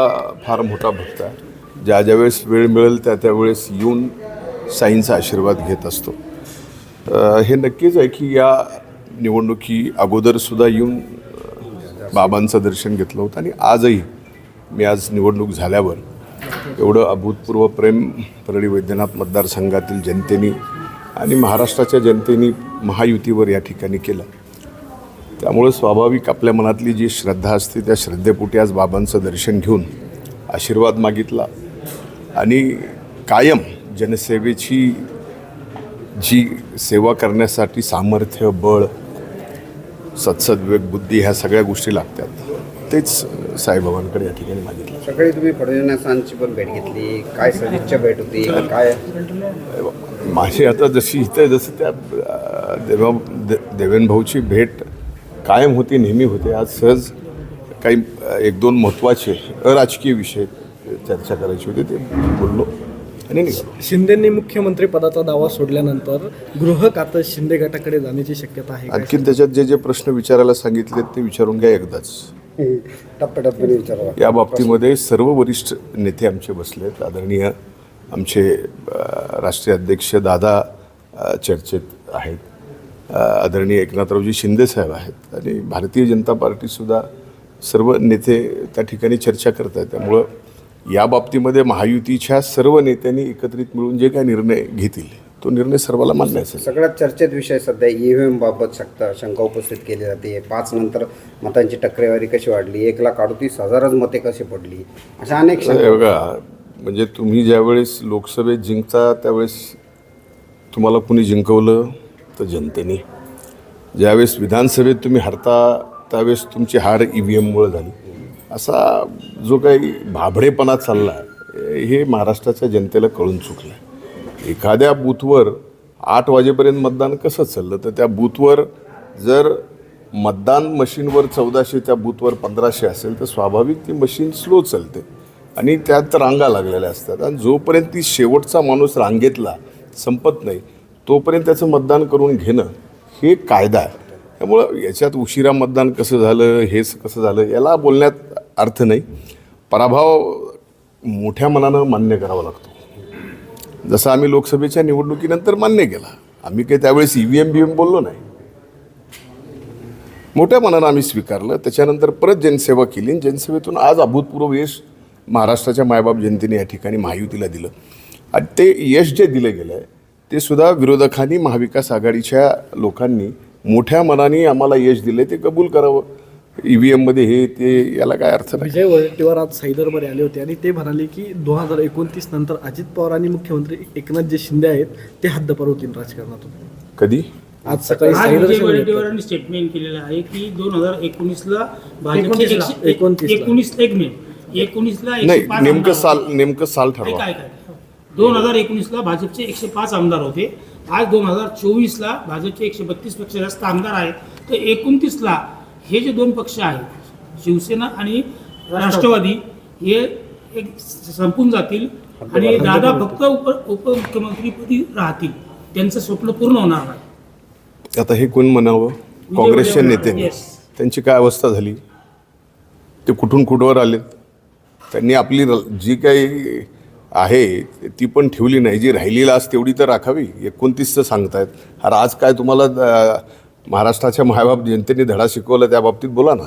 फार मोठा भक्त आहे. ज्या ज्यावेळेस वेळ मिळेल त्या त्यावेळेस येऊन साईंचा आशीर्वाद घेत असतो. हे नक्कीच आहे की या निवडणुकी अगोदरसुद्धा येऊन बाबांचं दर्शन घेतलं होतं आणि आजही मी आज निवडणूक झाल्यावर एवढं अभूतपूर्व प्रेम परळी वैद्यनाथ मतदारसंघातील जनतेने आणि महाराष्ट्राच्या जनतेने महायुतीवर या ठिकाणी केलं. त्यामुळं स्वाभाविक आपल्या मनातली जी श्रद्धा असते त्या श्रद्धेपोटी आज बाबांचं दर्शन घेऊन आशीर्वाद मागितला. आणि कायम जनसेवेची जी सेवा करण्यासाठी सामर्थ्य बळ सत्सद्विवेक बुद्धी ह्या सगळ्या गोष्टी लागतात. तेच साईबाबांकडे या ठिकाणी मागितलं. सकाळी तुम्ही फडणवीसांची पण भेट घेतली. काय सदिच्छा भेट होती? काय? माझी आता जशी इथं जसं त्या देवा दे देवेन भाऊची भेट कायम होती नेहमी होते. आज सहज काही एक दोन महत्त्वाचे अराजकीय विषय चर्चा करायची होती ते बोललो आणि. शिंदेंनी मुख्यमंत्री पदाचा दावा सोडल्यानंतर गृह खातं शिंदे गटाकडे जाण्याची शक्यता आहे का? आणखीन त्याच्यात जे जे प्रश्न विचारायला सांगितले ते विचारून घ्या एकदाच. टप्प्याटप्प्याने विचारा या बाबतीमध्ये सर्व वरिष्ठ नेते आमचे बसलेत. आदरणीय आमचे राष्ट्रीय अध्यक्ष दादा चर्चेत आहेत. आदरणीय एकनाथरावजी शिंदेसाहेब आहेत. आणि भारतीय जनता पार्टीसुद्धा सर्व नेते त्या ठिकाणी चर्चा करत आहेत. त्यामुळं या बाबतीमध्ये महायुतीच्या सर्व नेत्यांनी एकत्रित मिळून जे काय निर्णय घेतील तो निर्णय सर्वाला मान्य असेल. सगळ्यात चर्चेत विषय सध्या ईव्हीएम बाबत शक्ता शंका उपस्थित केली जाते. पाच नंतर मतांची टक्केवारी कशी वाढली? एक लाख अडतीस हजारच मते कशी पडली? अशा अनेक बघा म्हणजे तुम्ही ज्यावेळेस लोकसभेत जिंकता त्यावेळेस तुम्हाला कुणी जिंकवलं? असतं जनतेने. ज्यावेळेस विधानसभेत तुम्ही हरता त्यावेळेस तुमची हार ई व्ही एममुळे झाली. असा जो काही भाबडेपणा चालला हे महाराष्ट्राच्या जनतेला कळून चुकलं आहे एखाद्या बूथवर आठ वाजेपर्यंत मतदान कसं चाललं? तर त्या बूथवर जर मतदान मशीनवर चौदाशे त्या बूथवर पंधराशे असेल तर स्वाभाविक ती मशीन स्लो चालते. आणि त्यात रांगा लागलेल्या असतात. आणि जोपर्यंत ती शेवटचा माणूस रांगेतला संपत नाही तोपर्यंत त्याचं मतदान करून घेणं हे कायदा आहे. त्यामुळं याच्यात उशिरा मतदान कसं झालं हेच कसं झालं याला बोलण्यात अर्थ नाही. पराभव मोठ्या मनानं मान्य करावा लागतो. जसं आम्ही लोकसभेच्या निवडणुकीनंतर मान्य केला. आम्ही काही त्यावेळेस E V M B M बोललो नाही. मोठ्या मनानं आम्ही स्वीकारलं. त्याच्यानंतर परत जनसेवा केली आणि जनसेवेतून आज अभूतपूर्व यश महाराष्ट्राच्या मायबाप जनतेने या ठिकाणी महायुतीला दिलं. आणि ते यश जे दिलं गेलं आहे ते सुद्धा विरोधकांनी महाविकास आघाडीच्या लोकांनी मोठ्या मनाने आम्हाला यश दिलं ते कबूल करावं. ई व्ही एममध्ये हे ते याला काय अर्थ नाही. विजय वडेट्टीवार आज सैदरमध्ये आले होते आणि ते म्हणाले की दोन हजार एकोणतीस नंतर अजित पवार आणि मुख्यमंत्री एकनाथ जे शिंदे आहेत ते हद्दपार होतील राजकारणातून. कधी? आज सकाळी विजय. वडेट्टीवारांनी स्टेटमेंट केलेलं आहे की दोन हजार एकोणीसला एकोणतीसला. एकोणीस एक मिनिट एकोणीसला नाही नेमकं साल. नेमकं साल ठरवा. दोन हजार एकोणीसला भाजपचे एकशे पाच आमदार होते. आज दोन हजार चोवीसला भाजपचे एकशे बत्तीसपेक्षा जास्त आमदार आहेत. तर एकोणतीसला हे जे दोन पक्ष आहेत शिवसेना आणि राष्ट्रवादी हे एक संपून जातील आणि दादा फक्त उप उपमुख्यमंत्रीपदी राहतील. त्यांचं स्वप्न पूर्ण होणार नाही. आता हे कोण म्हणावं? काँग्रेसच्या नेत्यांनी. त्यांची काय अवस्था झाली? ते कुठून कुठवर आलेत त्यांनी आपली जी काही आहे ती पण ठेवली नाही. जी राहिलेली आज तेवढी तर राखावी. एकोणतीसचं सांगतायत. अरे आज काय तुम्हाला महाराष्ट्राच्या मायबाप जनतेने धडा शिकवला त्या बाबतीत बोला ना.